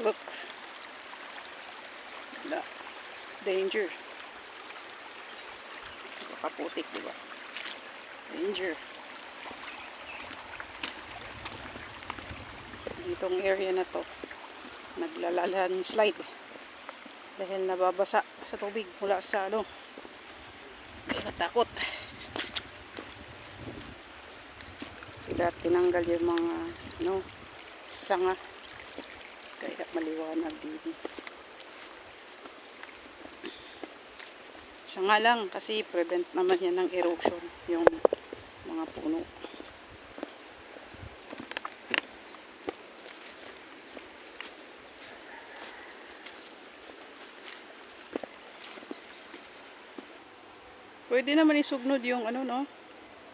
Look. Wala. Danger. Kaputik, di ba? Danger. Ditong area na to, naglalalan slide. Dahil nababasa sa tubig mula sa ano. Kaya natakot. Kaya tinanggal yung mga ano, sanga. Kaya maliwanag din. Siya nga lang kasi prevent naman yan ng erosion yung mga puno. Pwede naman isugnod yung ano no,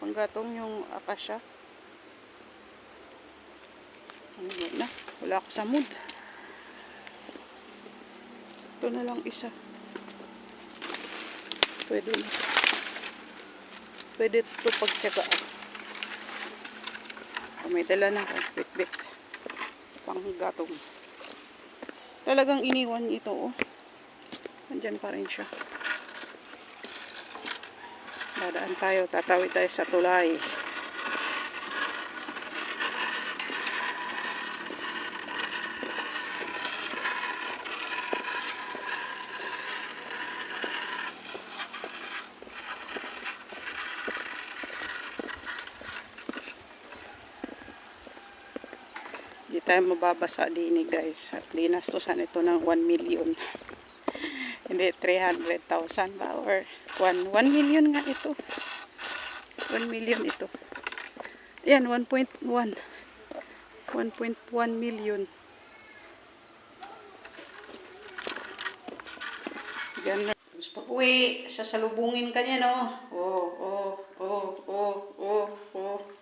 panggatong yung akasya. Ano na, wala ako sa mood. Ito na lang isa. Pwede na. Pwede ito pagtsagaan. Kung may dala na akong bit-bit. Panggatong. Talagang iniwan ito, oh. Nandyan pa rin siya. Dadaan tayo, tatawid tayo sa tulay. Tayo mababasa din eh, guys. At linastusan ito ng 1 million. Hindi, 300,000 ba? Or 1, 1 million nga ito. 1 million ito. Yan, 1.1. 1.1 million. Na. Tapos sasalubungin ka niya, no? Oo, oh, oo. Oh.